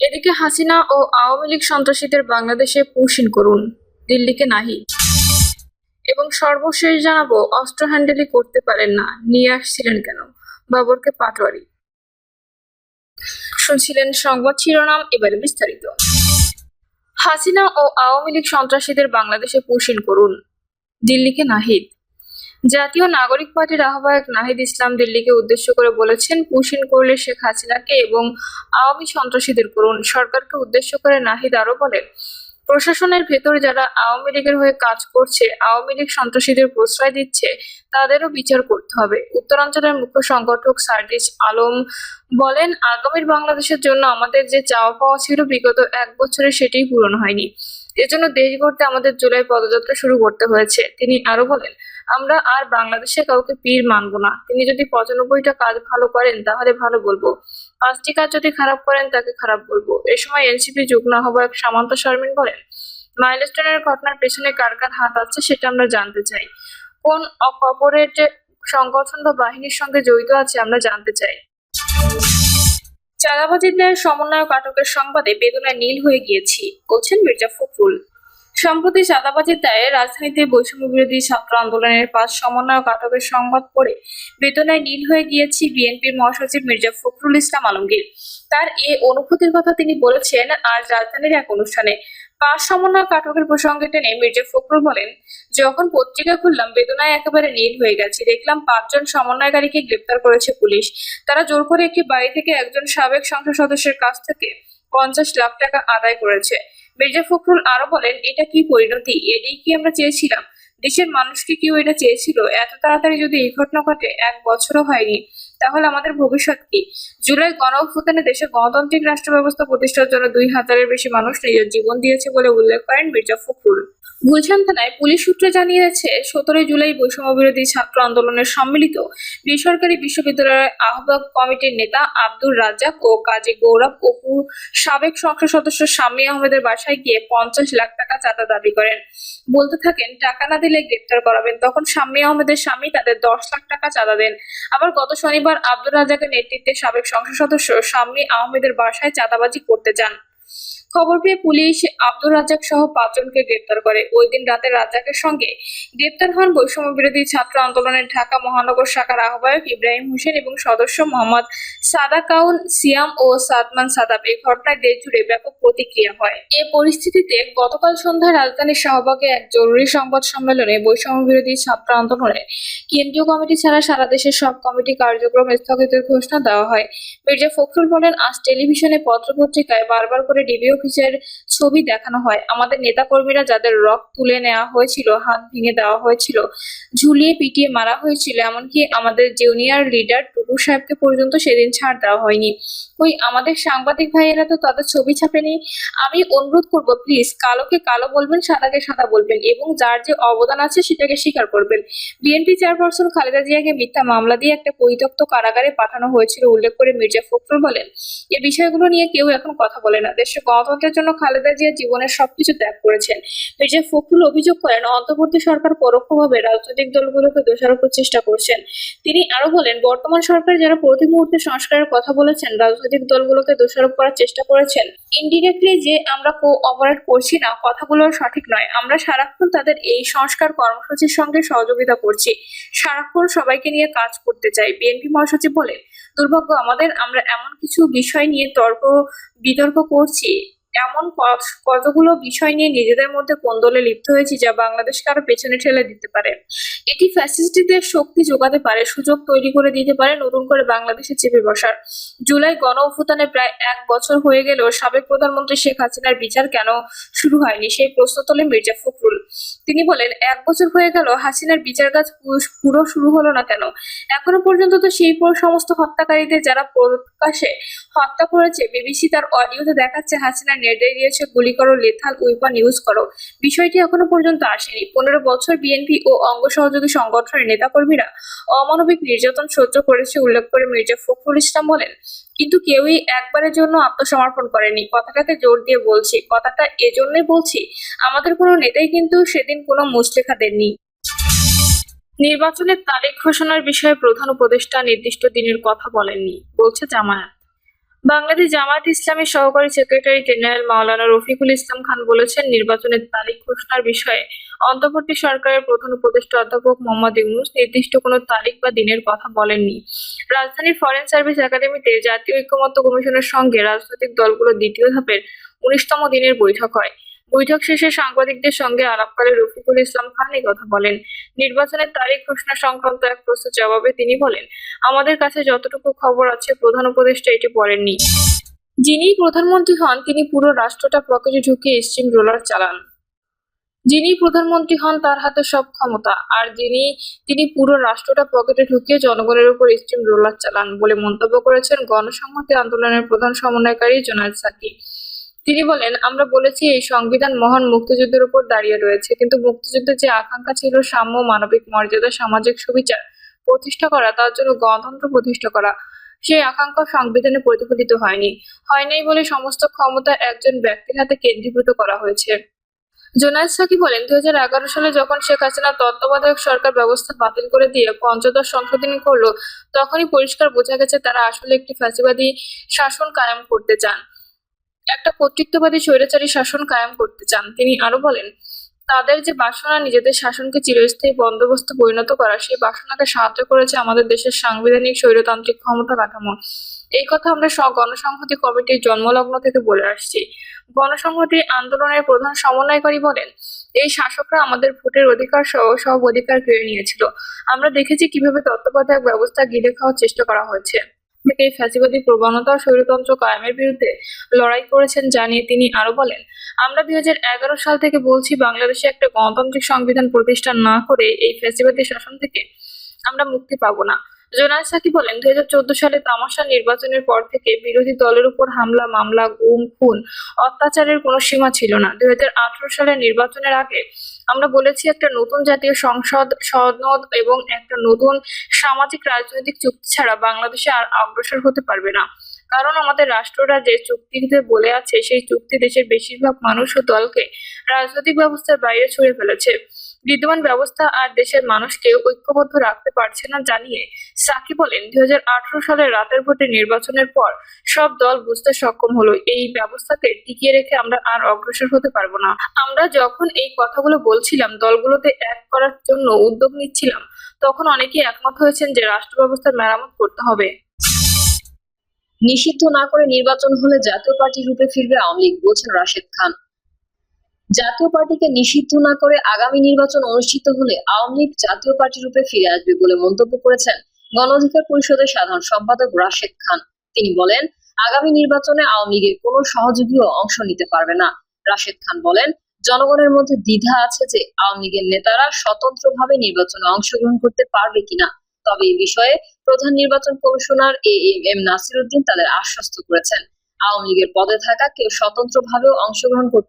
এদিকে হাসিনা ও আওয়ামী লীগ সন্ত্রাসীদের বাংলাদেশে পুশিন করুন, দিল্লিকে নাহি। এবং সর্বশেষ জানাব, অস্ত্র হ্যান্ডেলই করতে পারেন না, নিয়ে আসছিলেন কেন? বাবরকে পাটোয়ারি। শুনছিলেন সংবাদ শিরোনাম, এবারে বিস্তারিত। হাসিনা ও আওয়ামী লীগ সন্ত্রাসীদের বাংলাদেশে পুশিন করুন, দিল্লিকে নাহিদ। জাতীয় নাগরিক পার্টির আহ্বায়ক নাহিদ ইসলাম দিল্লিকে উদ্দেশ্য করে বলেছেন, পুশিন করলে শেখ হাসিনাকে এবং আওয়ামী সন্ত্রাসীদের করুন। সরকারকে উদ্দেশ্য করে নাহিদ আরও বলেন, প্রশাসনের ভেতর যারা আওয়ামী লীগের হয়ে কাজ করছে, আওয়ামী লীগ সন্ত্রাসীদের প্রশ্রয় দিচ্ছে, তাদেরও বিচার করতে হবে। উত্তরাঞ্চলের মুখ্য সংগঠক সার্জিস আলম বলেন, আগামীর বাংলাদেশের জন্য আমাদের যে চাওয়া পাওয়া ছিল বিগত এক বছরে সেটাই পূরণ হয়নি। এজন্য দেশ গড়তে আমাদের জুলাই পদযাত্রা শুরু করতে হয়েছে। তিনি আরও বলেন আমরা আর বাংলাদেশে কাউকে পীর মানব না। তিনি যদি পঁচানব্বইটা কাজ ভালো করেন, তাহলে ভালো বলব। পাঁচটি কাজ যদি খারাপ করেন, তাকে খারাপ বলব। এ সময় এনসিপি যুগ্ম আহ্বায়ক সামন্ত শর্মিন বলেন, মাইলস্টোনের ঘটনার পেছনে কার কার হাত আছে সেটা আমরা জানতে চাই। কোন কর্পোরেট সংগঠন বা বাহিনীর সঙ্গে জড়িত আছে আমরা জানতে চাই। চাঁদাবাজিদের সমন্বয়ক আটকের সংবাদে বেদনায় নীল হয়ে গিয়েছি, বলছেন মির্জা ফখরুল। সম্প্রতি চাঁদাবাজির দায়ে রাজধানীতে বৈষম্য বিরোধী ছাত্র আন্দোলনের পাঁচ সমন্বয়ক আটকের সংবাদ পড়ে বেদনায় নীল হয়ে গিয়েছি বিএনপির মহাসচিব মির্জা ফখরুল ইসলাম আলমগীর। তার এ অনুভূতির কথা তিনি বলেছেন, আজ রাজধানীর এক অনুষ্ঠানে পাঁচ সমন্বয়ক আটকের প্রসঙ্গে টেনে মির্জা ফখরুল বলেন, যখন পত্রিকা খুললাম, বেদনায় একেবারে নীল হয়ে গেছে। দেখলাম পাঁচজন সমন্বয়কারীকে গ্রেপ্তার করেছে পুলিশ। তারা জোর করে একটি বাড়ি থেকে একজন সাবেক সংসদ সদস্যের কাছ থেকে পঞ্চাশ লাখ টাকা আদায় করেছে। মির্জা ফখরুল আরও বলেন, এটা কি পরিণতি? এটাই কি আমরা চেয়েছিলাম? দেশের মানুষকে কেউ এটা চেয়েছিল? এত তাড়াতাড়ি যদি এই ঘটনা ঘটে, এক বছরও হয়নি, তাহলে আমাদের ভবিষ্যৎ কি? জুলাই গণ অভ্যুত্থানে দেশে গণতান্ত্রিক রাষ্ট্র ব্যবস্থা প্রতিষ্ঠার জন্য দুই হাজারের বেশি মানুষ নিজের জীবন দিয়েছে বলে উল্লেখ করেন মির্জা ফখরুল। গুলশান থানায় পুলিশ সূত্রে জানিয়েছে, সতেরোই জুলাই বৈষম্য বিরোধী ছাত্র আন্দোলনের সম্মিলিত বেসরকারি বিশ্ববিদ্যালয়ের আহ্বায়ক কমিটির নেতা আব্দুর রাজ্জাক ও কাজী গৌরব অপু সাবেক সংসদ সদস্য শামী আহমেদের বাসায় গিয়ে পঞ্চাশ লাখ টাকা চাঁদা দাবি করেন। বলতে থাকেন, টাকা না দিলে গ্রেপ্তার করাবেন, তখন শামী আহমেদের স্বামী তাদের দশ লাখ টাকা চাঁদা দেন। আবার গত শনিবার আব্দুর রাজ্জাকের নেতৃত্বে সাবেক সংসদ সদস্য শামী আহমেদের বাসায় চাঁদাবাজি করতে যান। খবর পেয়ে পুলিশ আব্দুর রাজ্জাক সহ পাঁচজনকে গ্রেপ্তার করে। ওই দিন রাতে রাজ্জাকের সঙ্গে গ্রেপ্তার হন বৈষম্য বিরোধী ছাত্র আন্দোলনের ঢাকা মহানগর শাখার আহ্বায়ক ইব্রাহিম হোসেন এবং সদস্য মোহাম্মদ সাদাকাউন সিয়াম ও সাদমান সাদাব। এই ঘটনায় দেশ জুড়ে ব্যাপক প্রতিক্রিয়া হয়। এ পরিস্থিতিতে গতকাল সন্ধ্যায় রাজধানীর শাহবাগে এক জরুরি সংবাদ সম্মেলনে বৈষম্য বিরোধী ছাত্র আন্দোলনের কেন্দ্রীয় কমিটি ছাড়া সারা দেশের সব কমিটি কার্যক্রম স্থগিতের ঘোষণা দেওয়া হয়। মির্জা ফখরুল বলেন, আজ টেলিভিশনে পত্রপত্রিকায় বারবার করে ডিবি অফিসের ছবি দেখানো হয়। আমাদের নেতাকর্মীরা যাদের রক তুলে নেওয়া হয়েছিল, হাত ভেঙে দেওয়া হয়েছিল, ঝুলিয়ে পিটিয়ে মারা হয়েছিল, এমনকি আমাদের জুনিয়র লিডার টুকু সাহেবকে পর্যন্ত সেদিন ছাড় দেওয়া হয়নি। ওই আমাদের সাংবাদিক ভাইয়েরা তো তাদের ছবি ছাপেনি। আমি অনুরোধ করব প্লিজ কালোকে কালো বলবেন, সাদাকে সাদা বলবেন এবং যার যে অবদান আছে সেটাকে স্বীকার করবেন। বিএনপি চেয়ারপারসন খালেদা জিয়াকে মিথ্যা মামলা দিয়ে একটা পরিত্যক্ত কারাগারে পাঠানো হয়েছিল, উল্লেখ করে মির্জা ফখরুল বলেন। এ বিষয়গুলো নিয়ে কেউ এখন কথা বলে না। দেশের গণতন্ত্রের জন্য খালেদা জিয়া জীবনের সবকিছু ত্যাগ করেছেন। মির্জা ফখরুল অভিযোগ করেন, অন্তর্বর্তী সরকার পরোক্ষভাবে রাজনৈতিক দলগুলোকে দোষারোপের চেষ্টা করছেন। তিনি আরও বলেন, বর্তমান সরকার যারা প্রতি মুহূর্তে সংস্কারের কথা বলেছেন, রাজনৈতিক দলগুলোকে দোষারোপ করার চেষ্টা করেছেন। ইনডিরেক্টলি যে আমরা কো অপারেট করছি না, কথাগুলো সঠিক নয়। আমরা সারাক্ষণ তাদের এই সংস্কার কর্মসূচির সঙ্গে সহযোগিতা করছি। সারাক্ষণ সবাইকে নিয়ে কাজ করতে চাই। বিএনপি মহাসচিব বলেন, দুর্ভাগ্য আমাদের, আমরা এমন কিছু বিষয় নিয়ে তর্ক, বিতর্ক করছি এমন কতগুলো বিষয় নিয়ে নিজেদের মধ্যে কোন্দলে লিপ্ত হয়েছি যা বাংলাদেশকে আরও পেছনে ঠেলে দিতে পারে? এটি ফ্যাসিস্টদের শক্তি যোগাতে পারে, সুযোগ তৈরি করে দিতে পারে নতুন করে বাংলাদেশে চেপে বসার। জুলাই গণ অভ্যুত্থানে প্রায় এক বছর হয়ে গেলেও সাবেক প্রধানমন্ত্রী শেখ হাসিনার বিচার কেন শুরু হয়নি? সেই প্রশ্ন তোলে মির্জা ফখরুল। তিনি বলেন, এক বছর হয়ে গেল হাসিনার বিচার কাজ পুরো- শুরু হলো না কেন? এখনও পর্যন্ত তো সেই সমস্ত হত্যাকারীদের যারা প্রকাশে হত্যা করেছে, বিবিসি তার অডিওতে দেখাচ্ছে হাসিনা নির্দেশ দিয়েছে, গুলি করো লেথাল উইপন ইউজ করো। বিষয়টি এখনও পর্যন্ত আসেনি। পনেরো বছর বিএনপি ও অঙ্গ সহযোগী সংগঠনের নেতাকর্মীরা অমানবিক নির্যাতন সহ্য করেছে উল্লেখ করে মির্জা ফখরুল ইসলাম বলেন, কিন্তু কেউই একবারের জন্য আত্মসমর্পণ করেনি। কথাটাকে জোর দিয়ে বলছি, কথাটা এজন্যই বলছি, আমাদের কোনো নেতাই কিন্তু সেদিন কোনো মুচলেখা দেননি। নির্বাচনের তারিখ ঘোষণার বিষয়ে প্রধান উপদেষ্টা নির্দিষ্ট দিনের কথা বলেননি, বলছে জামায়াত। বাংলাদেশ জামায়াত ইসলামের সহকারী সেক্রেটারি জেনারেল মাওলানা রফিকুল ইসলাম খান বলেছেন, নির্বাচনের তারিখ ঘোষণার বিষয়ে অন্তর্বর্তী সরকারের প্রধান উপদেষ্টা অধ্যাপক মোহাম্মদ ইউনুস নির্দিষ্ট কোনো তারিখ বা দিনের কথা বলেননি। রাজধানীর ফরেন সার্ভিস একাডেমিতে জাতীয় ঐক্যমত্য কমিশনের সঙ্গে রাজনৈতিক দলগুলো দ্বিতীয় ধাপের উনিশতম দিনের বৈঠক হয়। বৈঠক শেষে সাংবাদিকদের সঙ্গে আলাপকালে রফিকুল ইসলাম খান এই কথা বলেন। নির্বাচনের তারিখ ঘোষণা সংক্রান্ত এক প্রশ্নের জবাবে তিনি বলেন, আমাদের কাছে যতটুকু খবর আছে, প্রধান উপদেষ্টা এটি পড়েননি। যিনি প্রধানমন্ত্রী হন, তিনি পুরো রাষ্ট্রটা পকেটে ঢুকে স্টিম রোলার চালান। যিনি প্রধানমন্ত্রী হন, তার হাতে সব ক্ষমতা। আর যিনি, তিনি পুরো রাষ্ট্রটা পকেটে ঢুকিয়ে জনগণের উপর স্টিম রোলার চালান বলে মন্তব্য করেছেন গণসংহতি আন্দোলনের প্রধান সমন্বয়কারী জোনায়েদ সাকি। তিনি বলেন, আমরা বলেছি এই সংবিধান মহান মুক্তিযুদ্ধের উপর দাঁড়িয়ে রয়েছে, কিন্তু মুক্তিযুদ্ধের যে আকাঙ্ক্ষা ছিল সাম্য, মানবিক মর্যাদা, সামাজিক সুবিচার প্রতিষ্ঠা করা, তার জন্য গণতন্ত্র প্রতিষ্ঠা করা, সেই আকাঙ্ক্ষা সংবিধানে প্রতিফলিত হয়নি। হয়নি বলে সমস্ত ক্ষমতা একজন ব্যক্তির হাতে কেন্দ্রীভূত করা হয়েছে। জোনায়েদ সাকি বলেন, দুই হাজার এগারো সালে যখন শেখ হাসিনা তত্ত্বাবধায়ক সরকার ব্যবস্থা বাতিল করে দিয়ে পঞ্চদশ সংশোধনী করল, তখনই পরিষ্কার বোঝা গেছে তারা আসলে একটি ফ্যাসিবাদী শাসন কায়েম করতে চান। একটা কর্তৃত্ববাদী স্বৈরাচারী শাসন কায়েম করতে চান। তিনি আরও বলেন, তাদের যে বাসনা, নিজেদের শাসনকে চিরস্থায়ী বন্দোবস্ত পরিণত করা, সেই বাসনাকে সাহায্য করেছে আমাদের দেশের সাংবিধানিক স্বৈরতান্ত্রিক ক্ষমতা কাঠামো। এই কথা আমরা গণসংহতি কমিটির জন্মলগ্ন থেকে বলে আসছি। গণসংহতি আন্দোলনের প্রধান সমন্বয়কারী বলেন, এই শাসকরা আমাদের ভোটের অধিকার সহ সব অধিকার কেড়ে নিয়েছিল। আমরা দেখেছি কীভাবে তত্ত্বাবধায়ক ব্যবস্থা গিলে খাওয়ার চেষ্টা করা হয়েছে। থেকে ফ্যাসিবাদী প্রবণতা ও স্বৈরতন্ত্র কায়েমের বিরুদ্ধে লড়াই করেছেন জানিয়ে তিনি আরও বলেন, আমরা দুই হাজার এগারো সাল থেকে বলছি বাংলাদেশে একটা গণতান্ত্রিক সংবিধান প্রতিষ্ঠা না করে এই ফ্যাসিবাদী শাসন থেকে আমরা মুক্তি পাবো না। জোনায়েদ সাকি বলেন, দুই সালে তামাশা নির্বাচনের পর থেকে বিরোধী দলের উপর হামলা, মামলা, গুম, খুন অত্যাচারের কোনো সীমা ছিল না। দুই সালের নির্বাচনের আগে আমরা বলেছি, একটা নতুন জাতীয় সংসদ, সনদ এবং একটা নতুন সামাজিক রাজনৈতিক চুক্তি ছাড়া বাংলাদেশে আর অগ্রসর হতে পারবে না। কারণ আমাদের রাষ্ট্ররা যে চুক্তিতে বলে আছে, সেই চুক্তি দেশের বেশিরভাগ মানুষ ও দলকে রাজনৈতিক ব্যবস্থার বাইরে ছুড়ে ফেলেছে। বিদ্যমান ব্যবস্থা আর দেশের মানুষকে ঐক্যবদ্ধ রাখতে পারছে না জানিয়ে সাকি বলেন দুই হাজার আঠারো সালের রাতের ভোটে নির্বাচনের পর সব দল বুঝতে সক্ষম হলো। এই ব্যবস্থাকে টিকিয়ে রেখে আমরা আর অগ্রসর হতে পারব না। আমরা যখন এই কথাগুলো বলছিলাম, দলগুলোতে এক করার জন্য উদ্যোগ নিচ্ছিলাম, তখন অনেকেই একমত হয়েছেন যে রাষ্ট্র ব্যবস্থার মেরামত করতে হবে। নিষিদ্ধ না করে নির্বাচন হলে জাতীয় পার্টি রূপে ফিরবে আওয়ামী লীগ, বলছেন রাশেদ খান। জাতীয় পার্টিকে নিষিদ্ধ না করে আগামী নির্বাচন অনুষ্ঠিত হলে আওয়ামী লীগ জাতীয় পার্টি রূপে ফিরে আসবে বলে মন্তব্য করেছেন গণ অধিকার পরিষদের সাধারণ সম্পাদক রাশেদ খান। তিনি বলেন, আগামী নির্বাচনে আওয়ামী লীগের কোনো সহযোগীও অংশ নিতে পারবে না। রাশেদ খান বলেন, জনগণের মধ্যে দ্বিধা আছে যে আওয়ামী লীগের নেতারা স্বতন্ত্রভাবে নির্বাচনে অংশগ্রহণ করতে পারবে কিনা। তবে এই বিষয়ে প্রধান নির্বাচন commissioner A M M Nasir Uddin তাদের আশ্বস্ত করেছেন। আওয়ামী লীগের পদে থাকা কেউ স্বতন্ত্রভাবেও অংশগ্রহণ করতে